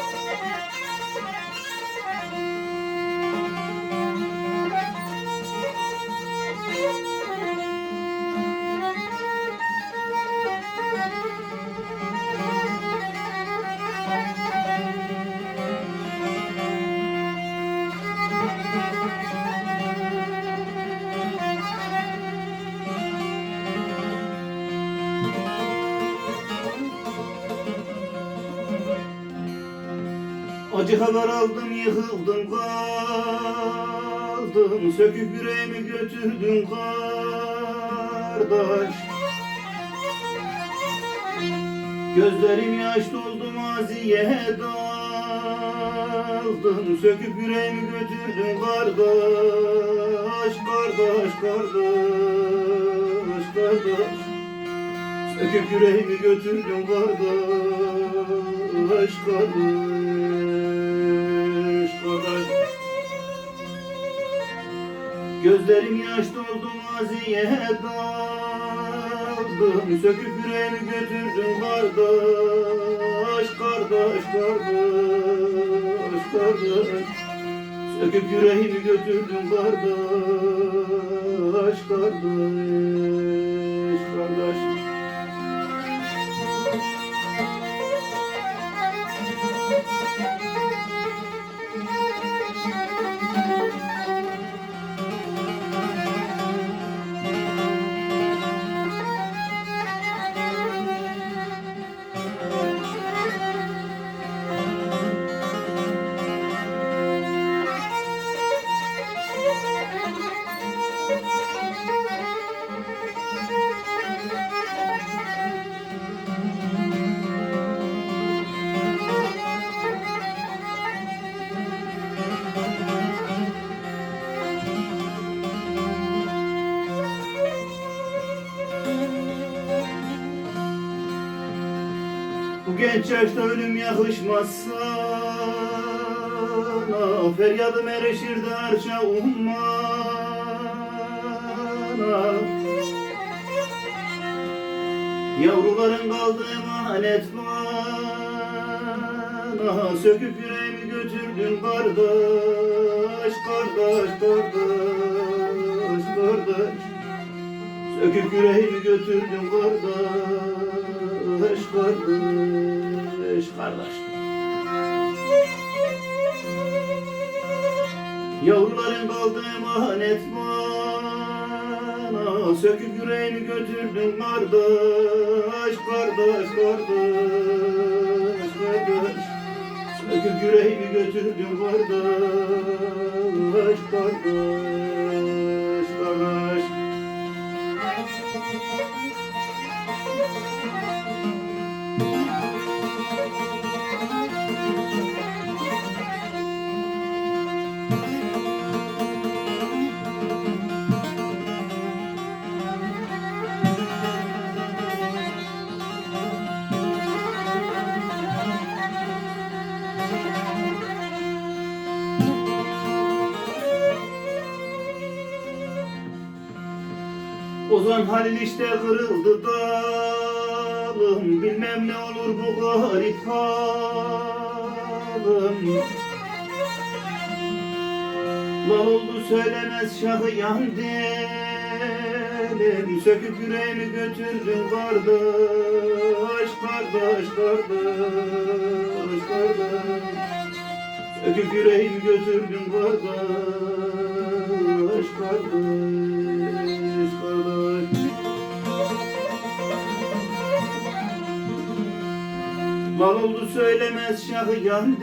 Música Acı haber aldım yıkıldım kaldım. Söküp yüreğimi götürdün kardeş. Gözlerim yaş doldu maziye daldım. Söküp yüreğimi götürdün kardeş Kardeş, kardeş, kardeş. Söküp yüreğimi götürdün kardeş Kardeş, kardeş Gözlerim yaş doldu maziye daldım. Söküp yüreğimi götürdün kardeş Kardeş, kardeş, kardeş. Söküp yüreğimi götürdün kardeş Kardeş, kardeş genç yaşta ölüm yakışmaz sana Feryadım erişir de ummana Yavruların kaldı emanet bana Söküp yüreğimi götürdün kardeş Kardeş, kardeş, kardeş. Söküp yüreğimi götürdün kardeş, kardeş, kardeş. Yavruların kaldı emanet bana Söküp yüreğimi götürdün kardeş, kardeş, kardeş, kardeş. Söküp yüreğimi götürdün kardeş, kardeş, kardeş. Ozan Halil işte kırıldı dalım. Bilmem ne olur bu garip halim Lal oldu söylemez şahıyan dilim. Söküp yüreğimi götürdün kardeş Kardeş, kardeş, kardeş. Söküp yüreğimi götürdün kardeş Kardeş, Mal oldu söylemez şahıyan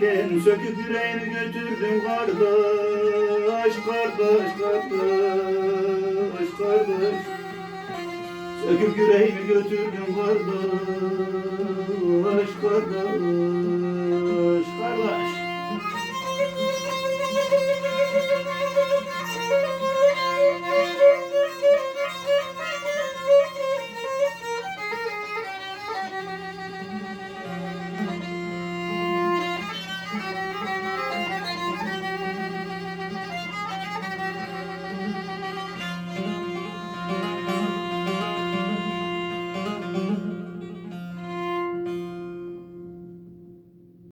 dilim Söküp yüreğimi götürdün kardeş Kardeş, kardeş, kardeş Söküp yüreğimi götürdün kardeş, kardeş.